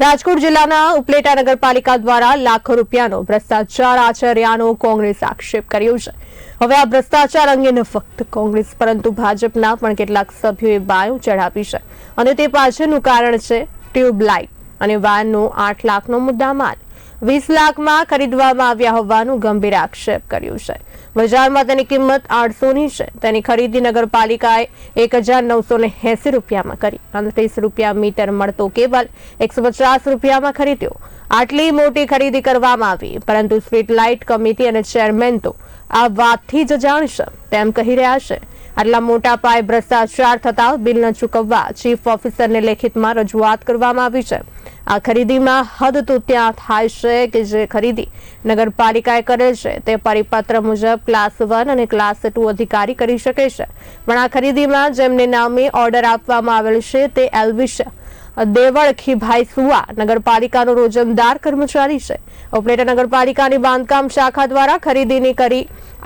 રાજકોટ જિલ્લાના ઉપલેટા નગરપાલિકા દ્વારા લાખો રૂપિયાનો ભ્રષ્ટાચાર આચર્યાનો કોંગ્રેસ આક્ષેપ કર્યો છે. હવે આ ભ્રષ્ટાચાર અંગે ફક્ત કોંગ્રેસ, પરંતુ ભાજપના પણ કેટલાક સભ્યોએ બાયું ચઢાવી છે. અને તે પાછળનું કારણ છે ટ્યુબલાઇટ અને વાનનો આઠ લાખનો મુદ્દામાલ. વીસ લાખમાં ખરીદવામાં આવ્યા હોવાનું ગંભીર આક્ષેપ કર્યો છે. બજારમાં તેની કિંમત આઠસોની છે. તેની ખરીદી નગરપાલિકાએ એક હજાર નવસો ને એસી રૂપિયામાં કરી. અને રૂપિયા મીટર મળતો કેબલ એકસો પચાસ રૂપિયામાં ખરીદ્યો. આટલી મોટી ખરીદી કરવામાં આવી, પરંતુ સ્ટ્રીટ લાઇટ કમિટી અને ચેરમેન તો આ વાતથી જ જાણશે. તેમ કહી રહ્યા છે આટલા મોટા પાયે ભ્રષ્ટાચાર થતા બિલ ન ચૂકવવા ચીફ ઓફિસરને લેખિતમાં રજૂઆત કરવામાં આવી છે. આ ખરીદીમાં હદ તો ત્યાં થાય છે કે જે ખરીદી નગરપાલિકાએ કરેલ છે તે પરિપત્ર મુજબ ક્લાસ વન અને ક્લાસ ટુ અધિકારી કરી શકે છે. પણ આ ખરીદીમાં જેમને નામે ઓર્ડર આપવામાં આવેલ છે તે એલવિશ દેવળ ખીભાઈ સુવા, નગરપાલિકાનો રોજમદાર કર્મચારી છે. ઉપલેટા નગરપાલિકાની બાંધકામ શાખા દ્વારા ખરીદીની કરી,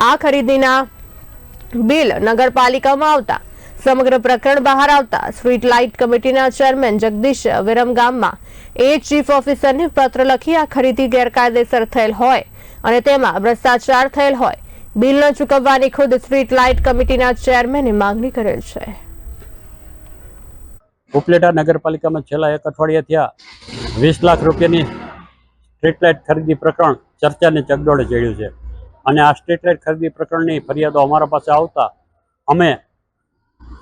આ ખરીદીના બિલ નગરપાલિકામાં આવતા, સમગ્ર પ્રકરણ બહાર આવતા, સ્ટ્રીટ લાઇટ કમિટીના ચેરમેન જગદીશ વિરમગામમાં એ ચીફ ઓફિસરને પત્ર લખી આ ખરીદી ગેરકાયદેસર થયેલ હોય અને તેમાં ભ્રષ્ટાચાર થયેલ હોય, બિલ ન ચૂકવવાની ખુદ સ્ટ્રીટ લાઇટ કમિટીના ચેરમેને માંગણી કરેલ છે. ઉપલેટા નગરપાલિકામાં છેલ્લા એક અઠવાડિયા થયા વીસ લાખ રૂપિયાની સ્ટ્રીટ લાઇટ ખરીદી પ્રકરણ ચર્ચાને ચગડોળે ચડ્યું છે. અને આ સ્ટ્રીટ લાઇટ ખરીદી પ્રકરણની ફરિયાદો અમારા પાસે આવતા અમે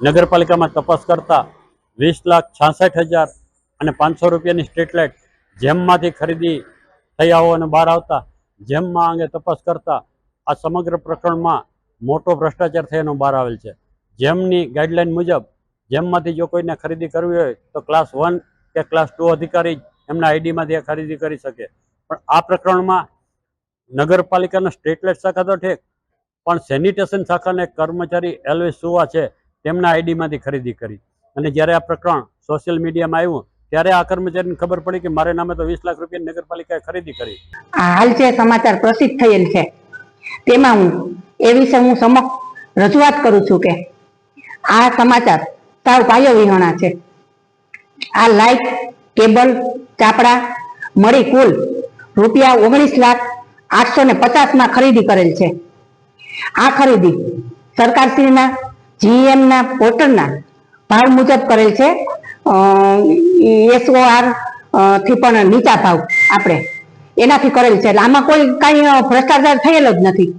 નગરપાલિકામાં તપાસ કરતા વીસ લાખ છાસઠ હજાર અને પાંચસો રૂપિયાની સ્ટ્રીટ લાઇટ જેમમાંથી ખરીદી થયા હોવાને બહાર આવતા જેમમાં અંગે તપાસ કરતા આ સમગ્ર પ્રકરણમાં મોટો ભ્રષ્ટાચાર થયાનો બહાર આવેલ છે. જેમની ગાઈડલાઇન મુજબ જેમમાંથી જો કોઈને ખરીદી કરવી હોય તો ક્લાસ વન કે ક્લાસ ટુ અધિકારી જ એમના આઈડીમાંથી આ ખરીદી કરી શકે. પણ આ પ્રકરણમાં નગરપાલિકાના સ્ટ્રીટ લાઇટ શાખા તો ઠીક, પણ સેનિટેશન શાખાના કર્મચારી એલવી સુવા છે, તેમના આઈડીમાંથી ખરીદી કરી. અને જ્યારે આ પ્રકરણ સોશિયલ મીડિયામાં આવ્યું, ત્યારે આ કર્મચારીને ખબર પડી કે મારે નામે તો વીસ લાખ રૂપિયા નગરપાલિકાએ ખરીદી કરી. હાલ જે સમાચાર પ્રસિદ્ધ થયેલ છે, તેમાં હું એ વિશે હું સમક્ષ રજૂઆત કરું છું કે આ સમાચાર સાવ પાયો વિહોણા છે. આ લાઇટ કેબલ, ચાપડા, મળી કુલ રૂપિયા ઓગણીસ લાખ આઠસો ને પચાસમાં ખરીદી કરેલ છે. આ ખરીદી સરકારશ્રીના જીએમના પોર્ટલના ભાવ મુજબ કરેલ છે. એસઓઆરથી પણ નીચા ભાવ આપણે. એનાથી કરેલ છે. એટલે આમાં કોઈ કાંઈ ભ્રષ્ટાચાર થયેલો જ નથી.